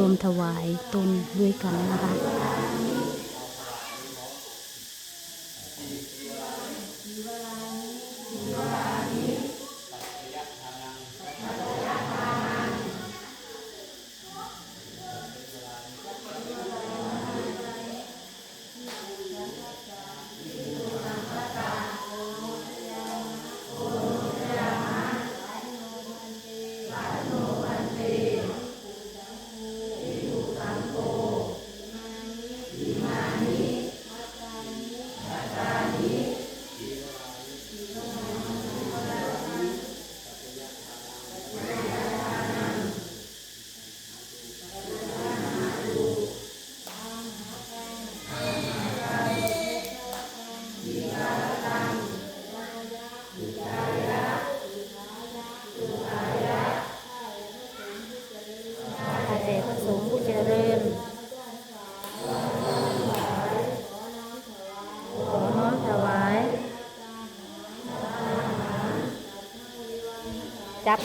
รวมถวายตนด้วยกันนะคะ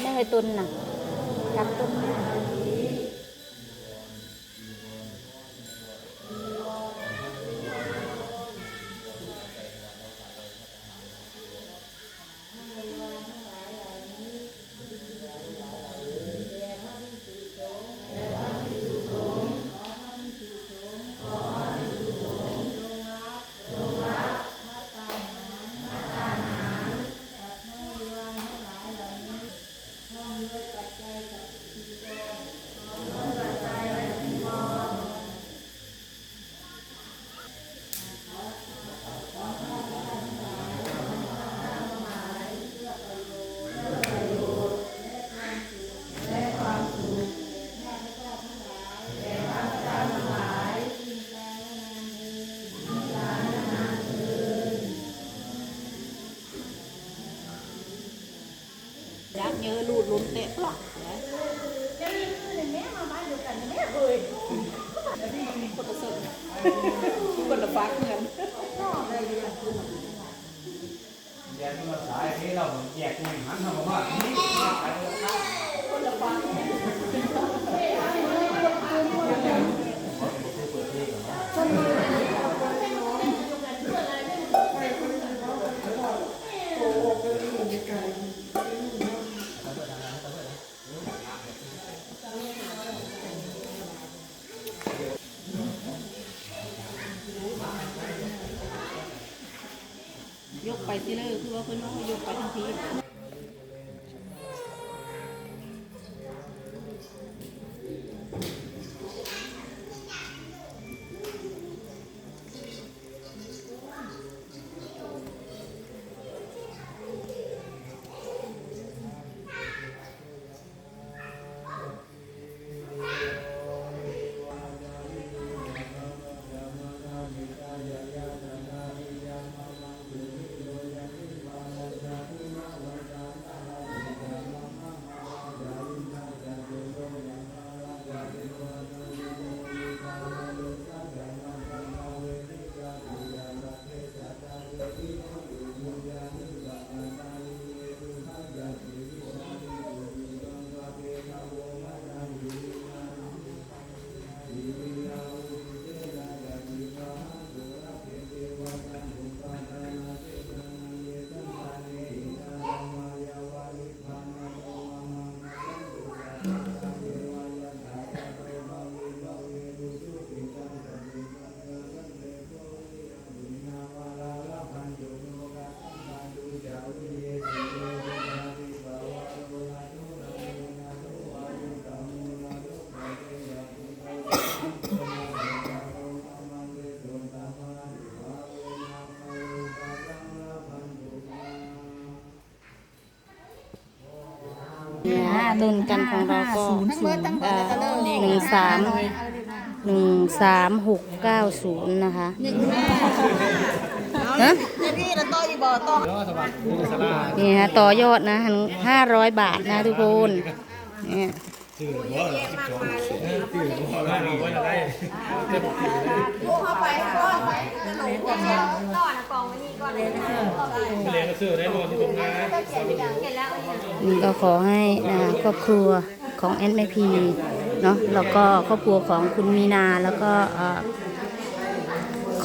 ไม่เคยตุนน่ะจับตุน มเตะปลอกคนละสดคนละฟักเงินแยกมาสายที่เราแยกมันหันทำว่านี่ขายราคา เลยคือว่าเพิ่นว่ายกไปทันทีนะตุนกันของเราก็หนึ่งสามหนึ่งสามหกเก้าศูนย์นะคะฮะแล้วสวัสดีสลานี่ฮะต่อยอดนะห้าร้อยบาทนะทุกคนเนี่ย ชื่อหัวเราสิบสองชื่อหัวเราเราไว้อะไรเต็มที่เลยเรียนก็ซื้อได้รวมที่ตรงนั้นนี่ก็ขอให้นะครอบครัวของแอนแมพีเนาะแล้วก็ครอบครัวของคุณมีนาแล้วก็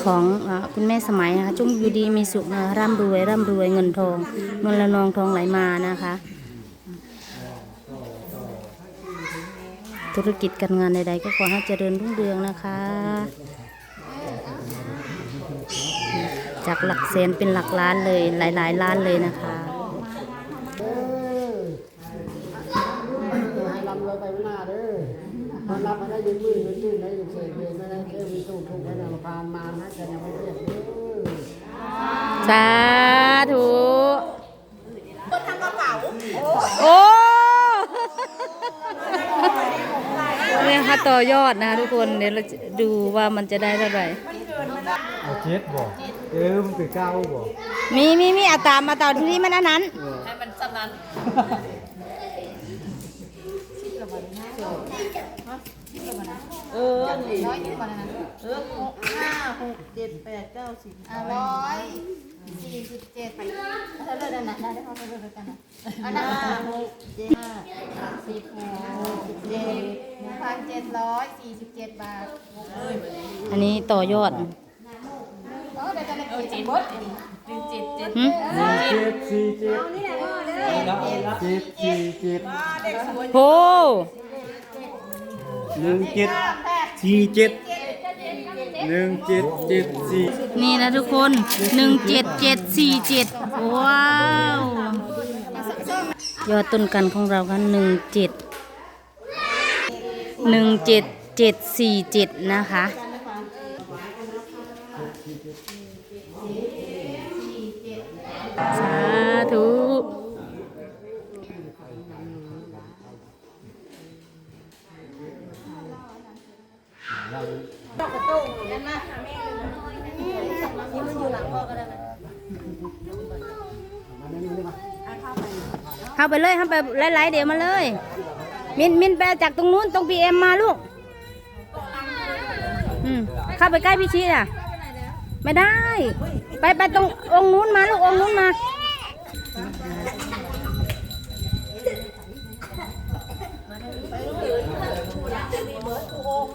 ของอคุณแม่สมัยนะคะจงอยู่ดีมีสุขนะร่ำรวยร่ำรวยเงินทองเงินละนองทองไหลมานะคะ ธุรกิจการงานใดๆ ก็ขอให้เจริญรุ่งเรืองนะคะ จากหลักแสนเป็นหลักล้านเลยหลายๆล้านเลยนะคะให้ลำเลยไปไม่น่าเด้อมันรับมาได้ยืนมือยืนยืนได้ยืนเฉยเไม่ได้เชื่อมีตู้ทุกข์ให้นำพานมานะจะยังไม่เรียกเด้อสาธุโอ้ เนี่ยค่ะต่อยอดนะคะทุกคนเดี๋ยวเราจะดูว่ามันจะได้เท่าไหร่เอาเจ็ดบ่เออมันเป็นเก้าบ่มีมีมีเอาตามมาต่อที่นี่มันอันนั้น เออนี่ร้อยยี่สิบาทนะเออหกห้าหกเจ็ดแปดเก้าสิบอะร้อยสี่สิบเจ็ดไปเธอเลือกอันไหนได้ได้เขาเลือกด้วยกันนะอันนั้นห้าหกเจ็ดสิบหกเจ็ดหนึ่งพันเจ็ดร้อยสี่สิบเจ็ดบาทอันนี้ต่อยอดเออเดี๋ยวจะได้เจ็ดบดหึเจ็ดสี่เจ็ดเจ็ดสี่เจ็ดโห หนึ่งเจ็ดสี่เจ็ดหนึ่งเจ็ดเจ็ดสี่นี่นะทุกคนหนึ่งเจ็ดเจ็ดสี่เจ็ดว้าว ยอดต้นกันของเรากันหนึ่งเจ็ดหนึ่งเจ็ดเจ็ดสี่เจ็ดนะคะ เข้าไปเลยเข้าไปไล่ๆเดี๋ยวมาเลย มินมินไปจากตรงนู้นตรงพีเอ็มมาลูกอืมเข้าไปใกล้พี่ชีอะ ไม่ได้ ไปไปตรงองค์นู้นมาลูกองค์นู้นมา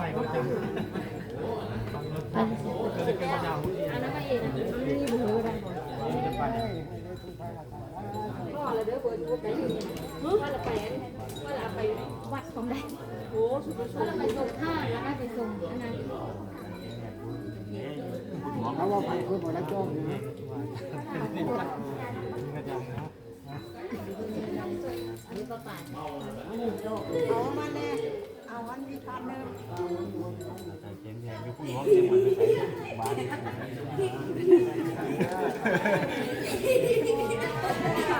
วัดผมได้โอ้สุดยอดแล้วไปส่งห้าแล้วก็ไปส่งอันนั้นเขาว่าไปคือหมดแล้วจ้อง อยู่นะปิ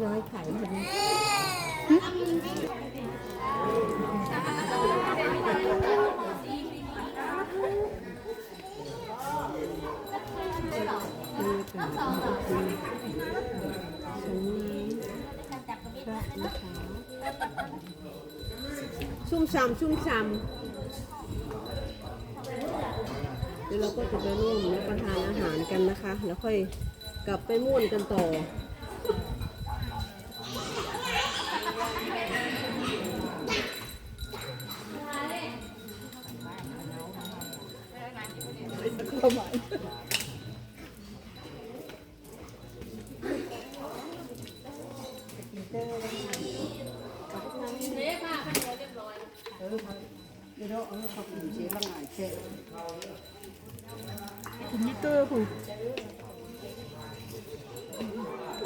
เชุ่มช่ำชุ่มช่ำเดี๋ยวเราก็จะไปร่วมรับประทานอาหารกันนะคะ แล้วค่อยกลับไปม่วนกันต่อ เดี๋ยวเอาเขากินเสียละหลายแค่มิเตอร์คุณ